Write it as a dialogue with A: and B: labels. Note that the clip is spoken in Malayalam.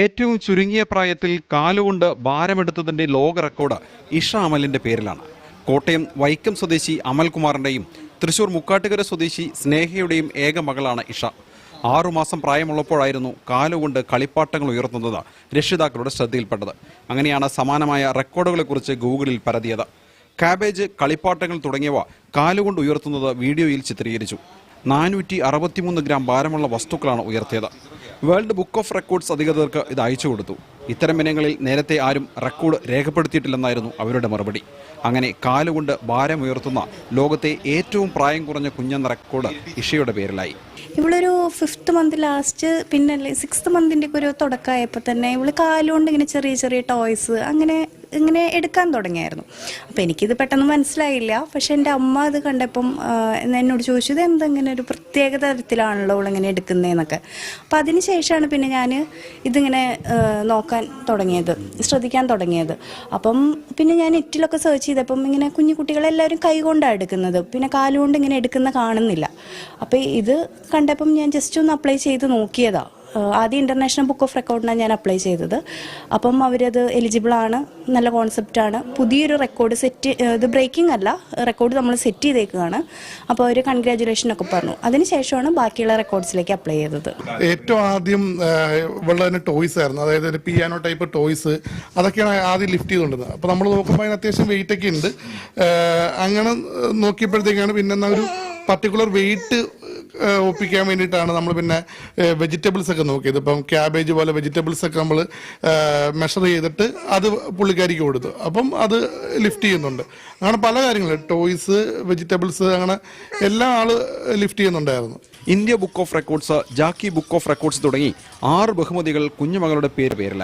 A: ഏറ്റവും ചുരുങ്ങിയ പ്രായത്തിൽ കാലുകൊണ്ട് ഭാരമെടുത്തതിന്റെ ലോക റെക്കോർഡ് ഇഷ അമലിന്റെ പേരിലാണ്. കോട്ടയം വൈക്കം സ്വദേശി അമൽകുമാറിന്റെയും തൃശൂർ മുക്കാട്ടുകര സ്വദേശി സ്നേഹയുടെയും ഏക മകളാണ് ഇഷ. ആറുമാസം പ്രായമുള്ളപ്പോഴായിരുന്നു കാലുകൊണ്ട് കളിപ്പാട്ടങ്ങൾ ഉയർത്തുന്നത് രക്ഷിതാക്കളുടെ ശ്രദ്ധയിൽപ്പെട്ടത്. അങ്ങനെയാണ് സമാനമായ റെക്കോർഡുകളെക്കുറിച്ച് ഗൂഗിളിൽ പരതിയത്. കാബേജ് കളിപ്പാട്ടങ്ങൾ തുടങ്ങിയവ കാലുകൊണ്ട് ഉയർത്തുന്നത് വീഡിയോയിൽ ചിത്രീകരിച്ചു. നാനൂറ്റി ഗ്രാം ഭാരമുള്ള വസ്തുക്കളാണ് ഉയർത്തിയത്. വേൾഡ് ബുക്ക് ഓഫ് റെക്കോർഡ്സ് അധികൃതർക്ക് ഇത് അയച്ചു കൊടുത്തു. ഇത്തരം ഇനങ്ങളിൽ നേരത്തെ ആരും റെക്കോർഡ് രേഖപ്പെടുത്തിയിട്ടില്ലെന്നായിരുന്നു അവരുടെ മറുപടി. അങ്ങനെ കാലുകൊണ്ട് ഭാരമുയർത്തുന്ന ലോകത്തെ ഏറ്റവും പ്രായം കുറഞ്ഞ കുഞ്ഞെന്ന റെക്കോർഡ് ഇഷയുടെ പേരിലായി.
B: ഇവളൊരു ഫിഫ്ത്ത് മന്ത് ലാസ്റ്റ് പിന്നെ സിക്സ്ത് മന്തിന്റെ ഒരു തുടക്കമായപ്പോൾ തന്നെ ഇവൾ കാലുകൊണ്ട് ഇങ്ങനെ ചെറിയ ചെറിയ ടോയ്സ് അങ്ങനെ ഇങ്ങനെ എടുക്കാൻ തുടങ്ങിയായിരുന്നു. അപ്പോൾ എനിക്കിത് പെട്ടെന്ന് മനസ്സിലായില്ല. പക്ഷെ എന്റെ അമ്മ ഇത് കണ്ടപ്പം എന്നോട് ചോദിച്ചത് ഇത് എന്താ ഇങ്ങനെ ഒരു പ്രത്യേക തരത്തിലാണല്ലോ ഇങ്ങനെ എടുക്കുന്നതെന്നൊക്കെ അപ്പോൾ അതിന് ശേഷമാണ് പിന്നെ ഞാൻ ഇതിങ്ങനെ നോക്കാൻ തുടങ്ങിയത് ശ്രദ്ധിക്കാൻ തുടങ്ങിയത്. അപ്പം പിന്നെ ഞാൻ നെറ്റിലൊക്കെ സെർച്ച് ചെയ്തപ്പം ഇങ്ങനെ കുഞ്ഞു കുട്ടികളെല്ലാവരും കൈ കൊണ്ടാണ് എടുക്കുന്നത്. പിന്നെ കാലുകൊണ്ട് ഇങ്ങനെ എടുക്കുന്ന കാണുന്നില്ല. അപ്പോൾ ഇത് കണ്ടപ്പം ഞാൻ ജസ്റ്റ് ഒന്ന് അപ്ലൈ ചെയ്ത് നോക്കിയതാ. ആഹ് ആദ്യം ഇന്റർനാഷണൽ ബുക്ക് ഓഫ് റെക്കോർഡിനാണ് ഞാൻ അപ്ലൈ ചെയ്തത്. അപ്പം അവരത് എലിജിബിൾ ആണ് നല്ല കോൺസെപ്റ്റാണ് പുതിയൊരു റെക്കോർഡ് സെറ്റ് ഇത് ബ്രേക്കിംഗ് അല്ല റെക്കോർഡ് നമ്മൾ സെറ്റ് ചെയ്തേക്കുകയാണ് അപ്പോൾ അവർ കൺഗ്രാജുലേഷൻ ഒക്കെ പറഞ്ഞു. അതിനുശേഷമാണ് ബാക്കിയുള്ള റെക്കോർഡ്സിലേക്ക് അപ്ലൈ ചെയ്തത്.
C: ഏറ്റവും ആദ്യം ഉള്ള ടോയ്സ് ആയിരുന്നു. അതായത് ഒരു പിയാനോ ടൈപ്പ് ടോയ്സ് അതൊക്കെയാണ് ആദ്യം ലിഫ്റ്റ് ചെയ്തുകൊണ്ടിരുന്നത്. അപ്പോൾ നമ്മൾ നോക്കുമ്പോൾ അതിന് അത്യാവശ്യം വെയിറ്റ് ഒക്കെ ഉണ്ട്. അങ്ങനെ നോക്കിയപ്പോഴത്തേക്കാണ് പിന്നെ ഒരു പർട്ടിക്കുലർ വെയിറ്റ് ഒപ്പിക്കാൻ വേണ്ടിയിട്ടാണ് നമ്മൾ പിന്നെ വെജിറ്റബിൾസ് ഒക്കെ നോക്കിയത്. ഇപ്പം ക്യാബേജ് പോലെ വെജിറ്റബിൾസ് ഒക്കെ നമ്മൾ മെഷർ ചെയ്തിട്ട് അത് പുള്ളിക്കാരിക്ക് കൊടുത്തു. അപ്പം അത് ലിഫ്റ്റ് ചെയ്യുന്നുണ്ട്. അങ്ങനെ പല കാര്യങ്ങളും. ടോയ്സ് വെജിറ്റബിൾസ് അങ്ങനെ എല്ലാ ആൾ ലിഫ്റ്റ് ചെയ്യുന്നുണ്ടായിരുന്നു.
A: ഇന്ത്യ ബുക്ക് ഓഫ് റെക്കോർഡ്സ് ജാക്കി ബുക്ക് ഓഫ് റെക്കോർഡ്സ് തുടങ്ങി ആറ് ബഹുമതികൾ കുഞ്ഞുമകളുടെ പേര് പേരിലായി.